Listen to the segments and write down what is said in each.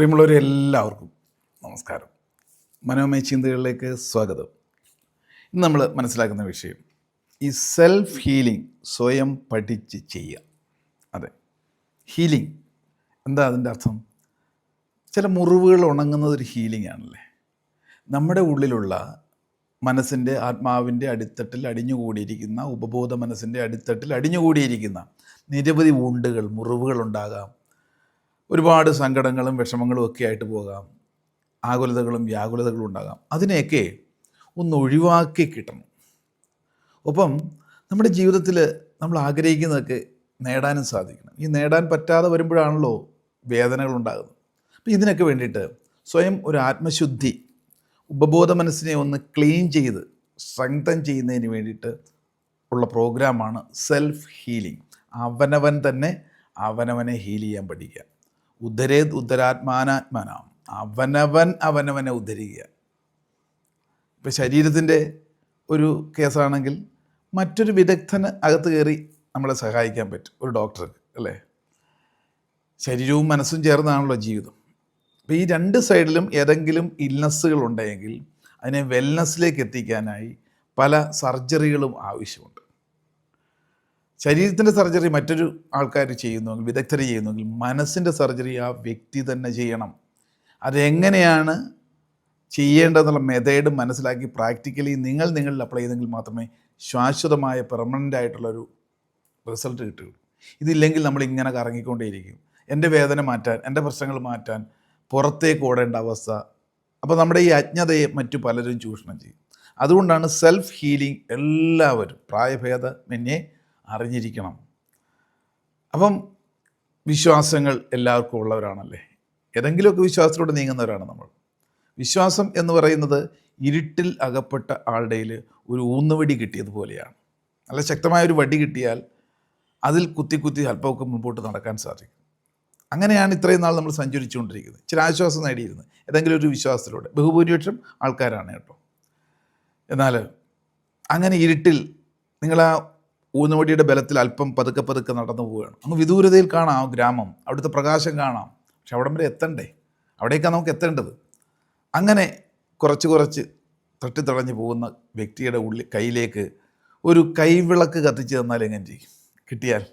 പ്രിയമുള്ളവരെ എല്ലാവർക്കും നമസ്കാരം. മനോമയ ചിന്തകളിലേക്ക് സ്വാഗതം. ഇന്ന് നമ്മൾ മനസ്സിലാക്കുന്ന വിഷയം ഈ സെൽഫ് ഹീലിംഗ് സ്വയം പഠിച്ച് ചെയ്യുക. അതെ ഹീലിംഗ് എന്താ അതിന്റെ അർത്ഥം? ചില മുറിവുകൾ ഉണങ്ങുന്നത് ഒരു ഹീലിംഗ് ആണല്ലേ? നമ്മുടെ ഉള്ളിലുള്ള മനസ്സിന്റെ ആത്മാവിന്റെ അടിത്തട്ടിൽ അടിഞ്ഞുകൂടിയിരിക്കുന്ന ഉപബോധ മനസ്സിന്റെ അടിത്തട്ടിൽ അടിഞ്ഞുകൂടിയിരിക്കുന്ന നിരവധി വുണ്ടുകൾ മുറിവുകൾ ഉണ്ടാകാം. ഒരുപാട് സങ്കടങ്ങളും വിഷമങ്ങളും ഒക്കെ ആയിട്ട് പോകാം. ആകുലതകളും വ്യാകുലതകളും ഉണ്ടാകാം. അതിനെയൊക്കെ ഒന്ന് ഒഴിവാക്കി കിട്ടണം. ഒപ്പം നമ്മുടെ ജീവിതത്തിൽ നമ്മൾ ആഗ്രഹിക്കുന്നതൊക്കെ നേടാനും സാധിക്കണം. ഈ നേടാൻ പറ്റാതെ വരുമ്പോഴാണല്ലോ വേദനകൾ ഉണ്ടാകുന്നത്. അപ്പോൾ ഇതിനൊക്കെ വേണ്ടിയിട്ട് സ്വയം ഒരു ആത്മശുദ്ധി ഉപബോധ മനസ്സിനെ ഒന്ന് ക്ലീൻ ചെയ്ത് സ്ട്രെങ്തൻ ചെയ്യുന്നതിന് വേണ്ടിയിട്ട് ഉള്ള പ്രോഗ്രാമാണ് സെൽഫ് ഹീലിംഗ്. അവനവൻ തന്നെ അവനവനെ ഹീൽ ചെയ്യാൻ പഠിക്കുക. ഉദ്ധരേത് ഉദ്ധരാത്മാനാത്മാനാം അവനവൻ അവനവനെ ഉദ്ധരിക്കുക ഇപ്പം ശരീരത്തിന്റെ ഒരു കേസാണെങ്കിൽ മറ്റൊരു വിദഗ്ധന് അകത്ത് കയറി നമ്മളെ സഹായിക്കാൻ പറ്റും ഒരു ഡോക്ടർക്ക് അല്ലേ? ശരീരവും മനസ്സും ചേർന്നാണല്ലോ ജീവിതം. അപ്പോൾ ഈ രണ്ട് സൈഡിലും ഏതെങ്കിലും ഇൽനെസ്സുകൾ ഉണ്ടെങ്കിൽ അതിനെ വെൽനെസ്സിലേക്ക് എത്തിക്കാനായി പല സർജറികളും ആവശ്യമുണ്ട്. ശരീരത്തിന്റെ സർജറി മറ്റൊരു ആൾക്കാർ ചെയ്യുന്നുവെങ്കിൽ വിദഗ്ധർ ചെയ്യുന്നുവെങ്കിൽ മനസ്സിന്റെ സർജറി ആ വ്യക്തി തന്നെ ചെയ്യണം. അതെങ്ങനെയാണ് ചെയ്യേണ്ടതെന്നുള്ള മെത്തേഡ് മനസ്സിലാക്കി പ്രാക്ടിക്കലി നിങ്ങൾ നിങ്ങളിൽ അപ്ലൈ ചെയ്തെങ്കിൽ മാത്രമേ ശാശ്വതമായ പെർമനന്റ് ആയിട്ടുള്ളൊരു റിസൾട്ട് കിട്ടുകയുള്ളൂ. ഇതില്ലെങ്കിൽ നമ്മൾ ഇങ്ങനെ കറങ്ങിക്കൊണ്ടേയിരിക്കും. എന്റെ വേദന മാറ്റാൻ എന്റെ പ്രശ്നങ്ങൾ മാറ്റാൻ പുറത്തേക്ക് ഓടേണ്ട അവസ്ഥ. അപ്പോൾ നമ്മുടെ ഈ അജ്ഞതയെ മറ്റു പലരും ചൂഷണം ചെയ്യും. അതുകൊണ്ടാണ് സെൽഫ് ഹീലിംഗ് എല്ലാവരും പ്രായഭേദമന്യേ അറിഞ്ഞിരിക്കണം. അപ്പം വിശ്വാസങ്ങൾ എല്ലാവർക്കും ഉള്ളവരാണല്ലേ? ഏതെങ്കിലുമൊക്കെ വിശ്വാസത്തിലൂടെ നീങ്ങുന്നവരാണ് നമ്മൾ. വിശ്വാസം എന്ന് പറയുന്നത് ഇരുട്ടിൽ അകപ്പെട്ട ആളുടെയിൽ ഒരു ഊന്നുവടി കിട്ടിയതുപോലെയാണ് നല്ല ശക്തമായ ഒരു വടി കിട്ടിയാൽ അതിൽ കുത്തി കുത്തി അല്പമൊക്കെ മുമ്പോട്ട് നടക്കാൻ സാധിക്കും. അങ്ങനെയാണ് ഇത്രയും നാൾ നമ്മൾ സഞ്ചരിച്ചുകൊണ്ടിരിക്കുന്നത്. ചില ആശ്വാസം നേടിയിരുന്നത് ഏതെങ്കിലും ഒരു വിശ്വാസത്തിലൂടെ. ബഹുഭൂരിപക്ഷം ആൾക്കാരാണ് കേട്ടോ. എന്നാൽ അങ്ങനെ ഇരുട്ടിൽ നിങ്ങൾ ആ ഊന്നുവടിയുടെ ബലത്തിൽ അല്പം പതുക്കെ പതുക്കെ നടന്നു പോവുകയാണ്. അങ്ങ് വിദൂരതയിൽ കാണാം ആ ഗ്രാമം. അവിടുത്തെ പ്രകാശം കാണാം. പക്ഷെ അവിടം വരെ എത്തണ്ടേ? അവിടേക്കാണ് നമുക്ക് എത്തേണ്ടത്. അങ്ങനെ കുറച്ച് കുറച്ച് തട്ടിത്തടഞ്ഞു പോകുന്ന വ്യക്തിയുടെ ഉള്ളിൽ കയ്യിലേക്ക് ഒരു കൈവിളക്ക് കത്തിച്ച് തന്നാൽ എങ്ങനെ ചെയ്യും? കിട്ടിയാൽ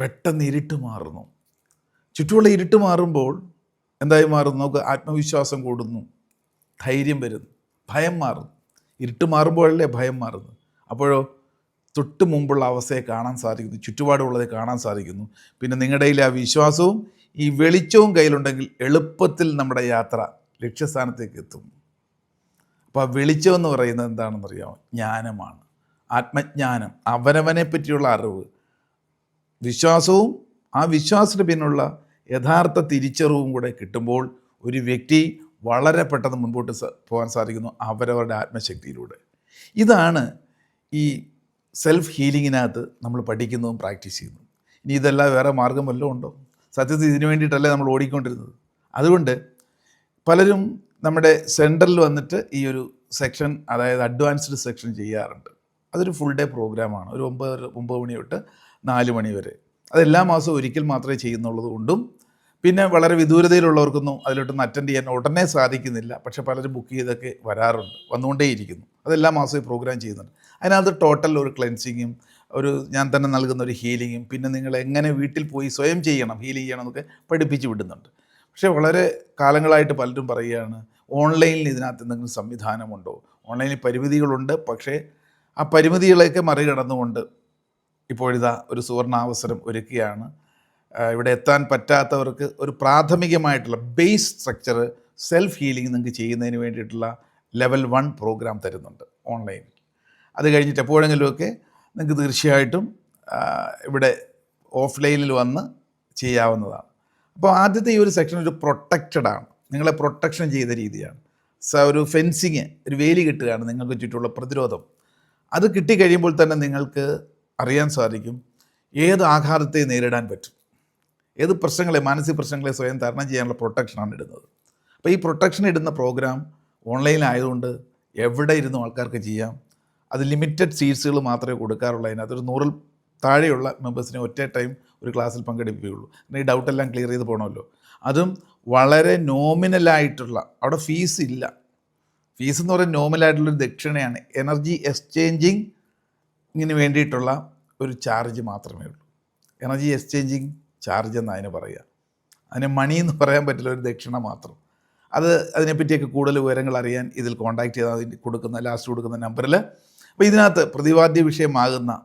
പെട്ടെന്ന് ഇരുട്ട് മാറുന്നു. ചുറ്റുമുള്ള ഇരുട്ട് മാറുമ്പോൾ എന്തായി മാറുന്നു? നമുക്ക് ആത്മവിശ്വാസം കൂടുന്നു. ധൈര്യം വരുന്നു. ഭയം മാറുന്നു. ഇരുട്ട് മാറുമ്പോഴല്ലേ ഭയം മാറുന്നു അപ്പോഴോ തൊട്ട് മുമ്പുള്ള അവസ്ഥയെ കാണാൻ സാധിക്കുന്നു. ചുറ്റുപാടുമുള്ളത് കാണാൻ സാധിക്കുന്നു. പിന്നെ നിങ്ങളുടെ കയ്യിൽ ആ വിശ്വാസവും ഈ വെളിച്ചവും കയ്യിലുണ്ടെങ്കിൽ എളുപ്പത്തിൽ നമ്മുടെ യാത്ര ലക്ഷ്യസ്ഥാനത്തേക്ക് എത്തും. അപ്പോൾ ആ വെളിച്ചം എന്ന് പറയുന്നത് എന്താണെന്നറിയാമോ? ജ്ഞാനമാണ്. ആത്മജ്ഞാനം അവനവനെ പറ്റിയുള്ള അറിവ്. വിശ്വാസവും ആ വിശ്വാസത്തിന് പിന്നുള്ള യഥാർത്ഥ തിരിച്ചറിവും കൂടെ കിട്ടുമ്പോൾ ഒരു വ്യക്തി വളരെ പെട്ടെന്ന് മുൻപോട്ട് പോകാൻ സാധിക്കുന്നു അവരവരുടെ ആത്മശക്തിയിലൂടെ. ഇതാണ് ഈ സെൽഫ് ഹീലിങ്ങിനകത്ത് നമ്മൾ പഠിക്കുന്നതും പ്രാക്ടീസ് ചെയ്യുന്നു. ഇനി ഇതെല്ലാം വേറെ മാർഗം വല്ലതും ഉണ്ടോ? സത്യത്തിൽ ഇതിനു വേണ്ടിയിട്ടല്ലേ നമ്മൾ ഓടിക്കൊണ്ടിരുന്നത്? അതുകൊണ്ട് പലരും നമ്മുടെ സെന്ററിൽ വന്നിട്ട് ഈ ഒരു സെക്ഷൻ അതായത് അഡ്വാൻസ്ഡ് സെക്ഷൻ ചെയ്യാറുണ്ട്. അതൊരു ഫുൾ ഡേ പ്രോഗ്രാമാണ് ഒരു ഒമ്പത് ഒമ്പത് മണി തൊട്ട് നാല് മണി വരെ. അത് മാസവും ഒരിക്കൽ മാത്രമേ ചെയ്യുന്നുള്ളത് കൊണ്ടും പിന്നെ വളരെ വിദൂരതയിലുള്ളവർക്കൊന്നും അതിലോട്ടൊന്നും അറ്റൻഡ് ചെയ്യാൻ ഉടനെ സാധിക്കുന്നില്ല. പക്ഷേ പലരും ബുക്ക് ചെയ്തൊക്കെ വരാറുണ്ട്. വന്നുകൊണ്ടേയിരിക്കുന്നു. അതെല്ലാ മാസവും പ്രോഗ്രാം ചെയ്യുന്നുണ്ട്. അതിനകത്ത് ടോട്ടൽ ഒരു ക്ലെൻസിങ്ങും ഒരു ഞാൻ തന്നെ നൽകുന്ന ഒരു ഹീലിങ്ങും പിന്നെ നിങ്ങൾ എങ്ങനെ വീട്ടിൽ പോയി സ്വയം ചെയ്യണം ഹീൽ ചെയ്യണം എന്നൊക്കെ പഠിപ്പിച്ച് വിടുന്നുണ്ട്. പക്ഷേ വളരെ കാലങ്ങളായിട്ട് പലരും പറയുകയാണ് ഓൺലൈനിൽ ഇതിനകത്ത് എന്തെങ്കിലും സംവിധാനമുണ്ടോ? ഓൺലൈനിൽ പരിമിതികളുണ്ട്. പക്ഷേ ആ പരിമിതികളെയൊക്കെ മറികടന്നുകൊണ്ട് ഇപ്പോഴിതാ ഒരു സുവർണാവസരം ഒരുക്കുകയാണ്. ഇവിടെ എത്താൻ പറ്റാത്തവർക്ക് ഒരു പ്രാഥമികമായിട്ടുള്ള ബേസ് സ്ട്രക്ചർ സെൽഫ് ഹീലിംഗ് നിങ്ങൾക്ക് ചെയ്യുന്നതിന് വേണ്ടിയിട്ടുള്ള ലെവൽ വൺ പ്രോഗ്രാം തരുന്നുണ്ട് ഓൺലൈൻ അത് കഴിഞ്ഞിട്ട് എപ്പോഴെങ്കിലുമൊക്കെ നിങ്ങൾക്ക് തീർച്ചയായിട്ടും ഇവിടെ ഓഫ്ലൈനിൽ വന്ന് ചെയ്യാവുന്നതാണ്. അപ്പോൾ ആദ്യത്തെ ഈ ഒരു സെക്ഷൻ ഒരു പ്രൊട്ടക്റ്റഡ് ആണ്. നിങ്ങളെ പ്രൊട്ടക്ഷൻ ചെയ്ത രീതിയാണ്. സ ഒരു ഫെൻസിങ് ഒരു വേലി കിട്ടുകയാണ് നിങ്ങൾക്ക് ചുറ്റുമുള്ള പ്രതിരോധം. അത് കിട്ടിക്കഴിയുമ്പോൾ തന്നെ നിങ്ങൾക്ക് അറിയാൻ സാധിക്കും ഏത് ആഘാതത്തെ നേരിടാൻ പറ്റും. ഏത് പ്രശ്നങ്ങളെ മാനസിക പ്രശ്നങ്ങളെ സ്വയം തരണം ചെയ്യാനുള്ള പ്രൊട്ടക്ഷനാണ് ഇടുന്നത്. അപ്പോൾ ഈ പ്രൊട്ടക്ഷൻ ഇടുന്ന പ്രോഗ്രാം ഓൺലൈനിലായതുകൊണ്ട് എവിടെ ഇരുന്നും ആൾക്കാർക്ക് ചെയ്യാം. അത് ലിമിറ്റഡ് സീറ്റ്സുകൾ മാത്രമേ കൊടുക്കാറുള്ളൂ അതിനകത്ത്. ഒരു നൂറിൽ താഴെയുള്ള മെമ്പേഴ്സിനെ ഒറ്റ ടൈം ഒരു ക്ലാസ്സിൽ പങ്കെടുപ്പിക്കുകയുള്ളൂ. ഈ ഡൗട്ടെല്ലാം ക്ലിയർ ചെയ്ത് പോകണമല്ലോ അതും വളരെ നോമിനലായിട്ടുള്ള അവിടെ ഫീസ് ഇല്ല. ഫീസ് എന്ന് പറയുന്നത് നോമിനലായിട്ടുള്ളൊരു ദക്ഷിണയാണ്. എനർജി എക്സ്ചേഞ്ചിങ്ങിന് വേണ്ടിയിട്ടുള്ള ഒരു ചാർജ് മാത്രമേ ഉള്ളൂ. എനർജി എക്സ്ചേഞ്ചിങ് ചാർജ് എന്ന് അതിന് പറയുക. അതിന് മണി എന്ന് പറയാൻ പറ്റില്ല ഒരു ദക്ഷിണ മാത്രം. അത് അതിനെപ്പറ്റിയൊക്കെ കൂടുതൽ വിവരങ്ങൾ അറിയാൻ ഇതിൽ കോൺടാക്റ്റ് ചെയ്താൽ കൊടുക്കുന്ന ലാസ്റ്റ് കൊടുക്കുന്ന നമ്പറിൽ അപ്പോൾ ഇതിനകത്ത് പ്രതിപാദ്യ വിഷയമാകുന്ന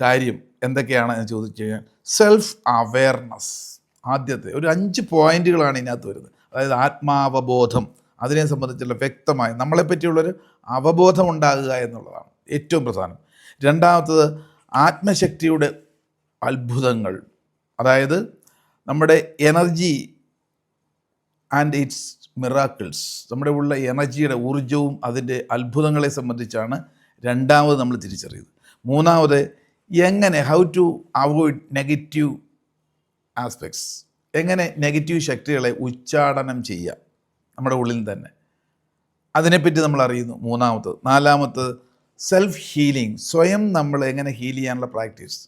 കാര്യം എന്തൊക്കെയാണ് എന്ന് ചോദിച്ചു കഴിഞ്ഞാൽ സെൽഫ് അവെയർനെസ് ആദ്യത്തെ ഒരു അഞ്ച് പോയിന്റുകളാണ് ഇതിനകത്ത് വരുന്നത്. അതായത് ആത്മാവബോധം. അതിനെ സംബന്ധിച്ചുള്ള വ്യക്തമായി നമ്മളെപ്പറ്റിയുള്ളൊരു അവബോധം ഉണ്ടാകുക എന്നുള്ളതാണ് ഏറ്റവും പ്രധാനം. രണ്ടാമത്തത് ആത്മശക്തിയുടെ അത്ഭുതങ്ങൾ. അതായത് നമ്മുടെ എനർജി ആൻഡ് ഇറ്റ്സ് മിറാക്കിൾസ്. നമ്മുടെ ഉള്ള എനർജിയുടെ ഊർജവും അതിന്റെ അത്ഭുതങ്ങളെ സംബന്ധിച്ചാണ് രണ്ടാമത് നമ്മൾ തിരിച്ചറിയുന്നത്. മൂന്നാമത് എങ്ങനെ how to avoid negative aspects എങ്ങനെ നെഗറ്റീവ് ശക്തികളെ ഉച്ചാടനം ചെയ്യാം നമ്മുടെ ഉള്ളിൽ തന്നെ? അതിനെപ്പറ്റി നമ്മൾ അറിയുന്നു മൂന്നാമത്തത്. നാലാമത്തത് സെൽഫ് ഹീലിംഗ് സ്വയം നമ്മൾ എങ്ങനെ ഹീൽ ചെയ്യാനുള്ള പ്രാക്ടീസ്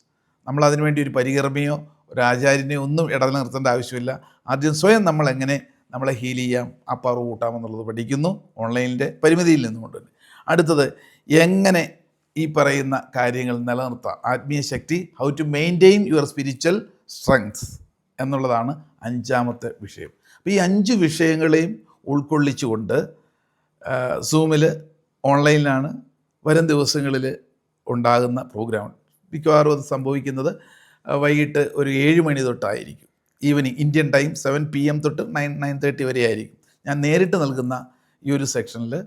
നമ്മൾ അതിനുവേണ്ടി ഒരു പരികർമ്മിയോ ആചാര്യനെയോ ഒന്നും ഇടനില നിർത്തേണ്ട ആവശ്യമില്ല. ആദ്യം സ്വയം നമ്മൾ എങ്ങനെ നമ്മളെ ഹീൽ ചെയ്യാം ആ പവർ കൂട്ടാം എന്നുള്ളത് പഠിക്കുന്നു. ഓൺലൈനിന്റെ പരിമിതിയിൽ നിന്നുകൊണ്ട്. തന്നെ അടുത്തത് എങ്ങനെ ഈ പറയുന്ന കാര്യങ്ങൾ നിലനിർത്താം. ആത്മീയ ശക്തി how to maintain your spiritual strength എന്നുള്ളതാണ് അഞ്ചാമത്തെ വിഷയം. അപ്പോൾ ഈ അഞ്ച് വിഷയങ്ങളെയും ഉൾക്കൊള്ളിച്ചുകൊണ്ട് സൂമിൽ ഓൺലൈനിലാണ് വരും ദിവസങ്ങളിൽ ഉണ്ടാകുന്ന പ്രോഗ്രാം മിക്കവാറും അത് സംഭവിക്കുന്നത് വൈകിട്ട് ഒരു ഏഴ് മണി തൊട്ടായിരിക്കും. Evening Indian time seven P M തൊട്ട് നയൻ നയൻ തേർട്ടി വരെ ആയിരിക്കും. ഞാൻ നേരിട്ട് നൽകുന്ന ഈ ഒരു സെക്ഷനിൽ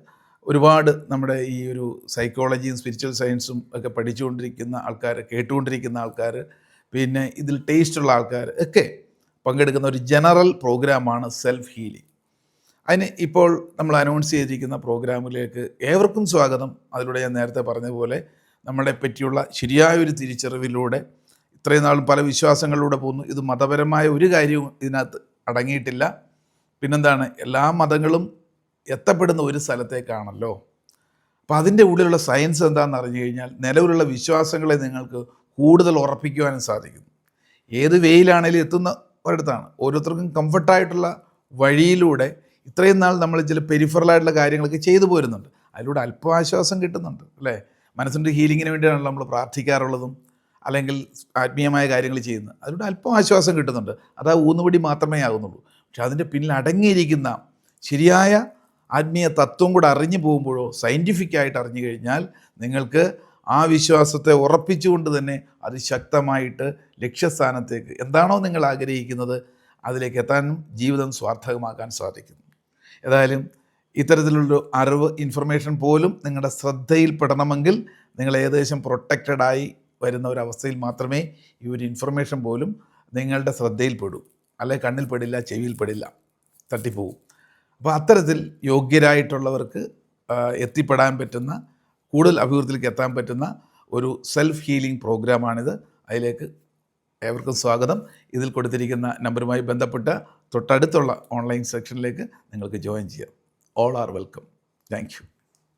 ഒരുപാട് നമ്മുടെ ഈ ഒരു സൈക്കോളജിയും സ്പിരിച്വൽ സയൻസും ഒക്കെ പഠിച്ചുകൊണ്ടിരിക്കുന്ന ആൾക്കാർ കേട്ടുകൊണ്ടിരിക്കുന്ന ആൾക്കാർ പിന്നെ ഇതിൽ ടേസ്റ്റുള്ള ആൾക്കാർ ഒക്കെ പങ്കെടുക്കുന്ന ഒരു ജനറൽ പ്രോഗ്രാമാണ് സെൽഫ് ഹീലിംഗ് അതിന് ഇപ്പോൾ നമ്മൾ അനൗൺസ് ചെയ്തിരിക്കുന്ന പ്രോഗ്രാമിലേക്ക് ഏവർക്കും സ്വാഗതം. അതിലൂടെ ഞാൻ നേരത്തെ പറഞ്ഞതുപോലെ നമ്മളെ പറ്റിയുള്ള ശരിയായൊരു തിരിച്ചറിവിലൂടെ ഇത്രയും നാളും പല വിശ്വാസങ്ങളിലൂടെ പോകുന്നു. ഇത് മതപരമായ ഒരു കാര്യവും ഇതിനകത്ത് അടങ്ങിയിട്ടില്ല. പിന്നെന്താണ്? എല്ലാ മതങ്ങളും എത്തപ്പെടുന്ന ഒരു സ്ഥലത്തേക്കാണല്ലോ. അപ്പോൾ അതിന്റെ ഉള്ളിലുള്ള സയൻസ് എന്താണെന്ന് അറിഞ്ഞു കഴിഞ്ഞാൽ നിലവിലുള്ള വിശ്വാസങ്ങളെ നിങ്ങൾക്ക് കൂടുതൽ ഉറപ്പിക്കുവാനും സാധിക്കും. ഏത് വേയിലാണേലും എത്തുന്ന ഒരിടത്താണ്. ഓരോരുത്തർക്കും കംഫർട്ടായിട്ടുള്ള വഴിയിലൂടെ ഇത്രയും നാൾ നമ്മൾ ചില പെരിഫറലായിട്ടുള്ള കാര്യങ്ങളൊക്കെ ചെയ്തു പോരുന്നുണ്ട്. അതിലൂടെ അല്പം ആശ്വാസം കിട്ടുന്നുണ്ട് അല്ലേ? മനസ്സിന്റെ ഹീലിങ്ങിന് വേണ്ടിയാണല്ലോ നമ്മൾ പ്രാർത്ഥിക്കാറുള്ളതും. അല്ലെങ്കിൽ ആത്മീയമായ കാര്യങ്ങൾ ചെയ്യുന്നത്. അതിലൂടെ അല്പം ആശ്വാസം കിട്ടുന്നുണ്ട്. അത് ആ ഊന്നുപടി മാത്രമേ ആകുന്നുള്ളൂ. പക്ഷെ അതിന്റെ പിന്നിൽ അടങ്ങിയിരിക്കുന്ന ശരിയായ ആത്മീയ തത്വം കൂടെ അറിഞ്ഞു പോകുമ്പോഴോ സയന്റിഫിക്കായിട്ട് അറിഞ്ഞു കഴിഞ്ഞാൽ നിങ്ങൾക്ക് ആ വിശ്വാസത്തെ ഉറപ്പിച്ചുകൊണ്ട് തന്നെ അത് ശക്തമായിട്ട് ലക്ഷ്യസ്ഥാനത്തേക്ക് എന്താണോ നിങ്ങൾ ആഗ്രഹിക്കുന്നത് അതിലേക്ക് എത്താനും ജീവിതം സ്വാർത്ഥകമാക്കാൻ സാധിക്കുന്നു. ഏതായാലും ഇത്തരത്തിലുള്ള അറിവ് ഇൻഫർമേഷൻ പോലും നിങ്ങളുടെ ശ്രദ്ധയിൽപ്പെടണമെങ്കിൽ നിങ്ങൾ ഏകദേശം പ്രൊട്ടക്റ്റഡായി വരുന്ന ഒരവസ്ഥയിൽ മാത്രമേ ഈ ഒരു ഇൻഫർമേഷൻ പോലും നിങ്ങളുടെ ശ്രദ്ധയിൽപ്പെടൂ അല്ലെ കണ്ണിൽ പെടില്ല ചെവിയിൽ തട്ടിപ്പോവും. അപ്പോൾ അത്തരത്തിൽ യോഗ്യരായിട്ടുള്ളവർക്ക് എത്തിപ്പെടാൻ പറ്റുന്ന കൂടുതൽ അഭിവൃദ്ധിയിലേക്ക് എത്താൻ പറ്റുന്ന ഒരു സെൽഫ് ഹീലിംഗ് പ്രോഗ്രാമാണിത് അതിലേക്ക് ഏവർക്കും സ്വാഗതം. ഇതിൽ കൊടുത്തിരിക്കുന്ന നമ്പറുമായി ബന്ധപ്പെട്ട് തൊട്ടടുത്തുള്ള ഓൺലൈൻ സെക്ഷനിലേക്ക് നിങ്ങൾക്ക് ജോയിൻ ചെയ്യാം. All are welcome thank